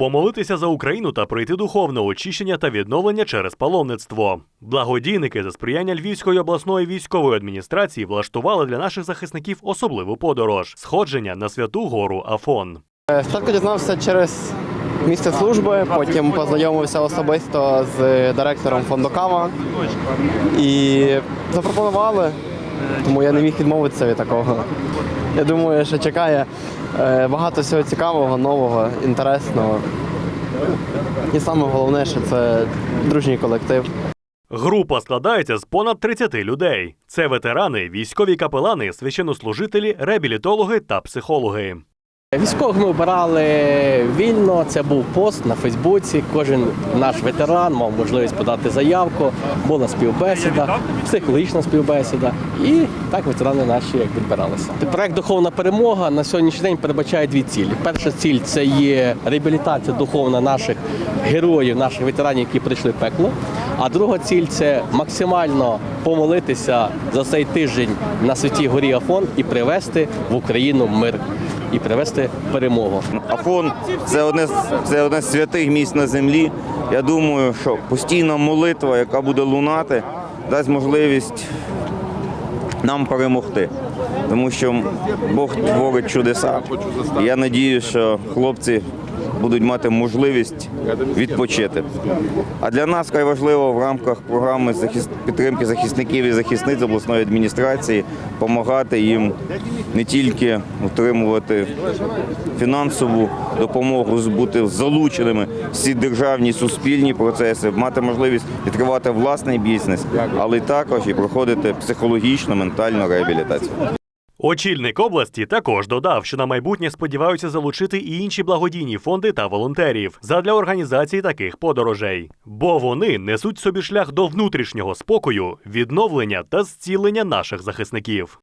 помолитися за Україну та пройти духовне очищення та відновлення через паломництво. Благодійники за сприяння Львівської обласної військової адміністрації влаштували для наших захисників особливу подорож сходження на святу гору Афон. Е, Спочатку дізнався через місце служби, потім познайомився особисто з директором фонду Кава і запропонували, тому я не міг відмовитися від такого. Я думаю, що чекає е, багато всього цікавого, нового, інтересного. І саме головне, що це дружній колектив. Група складається з понад 30 людей. Це ветерани, військові капелани, священнослужителі, реабілітологи та психологи. Військових ми обирали вільно. Це був пост на Фейсбуці. Кожен наш ветеран мав можливість подати заявку. Була співбесіда, психологічна співбесіда. І так ветерани наші відбиралися. Проект Духовна перемога на сьогоднішній день передбачає дві цілі. Перша ціль це є реабілітація духовна наших героїв, наших ветеранів, які прийшли в пекло. А друга ціль це максимально помолитися за цей тиждень на святій горі Афон і привести в Україну мир і привести перемогу. Афон це одне це одне з святих місць на землі. Я думаю, що постійна молитва, яка буде лунати, дасть можливість нам перемогти. Тому що Бог творить чудеса. Я надію, що хлопці будуть мати можливість відпочити. А для нас важливо в рамках програми підтримки захисників і захисниць обласної адміністрації допомагати їм не тільки отримувати фінансову допомогу, бути залученими всі державні суспільні процеси, мати можливість відкривати власний бізнес, але й також і проходити психологічну, ментальну реабілітацію. Очільник області також додав, що на майбутнє сподіваються залучити і інші благодійні фонди та волонтерів задля організації таких подорожей, бо вони несуть собі шлях до внутрішнього спокою, відновлення та зцілення наших захисників.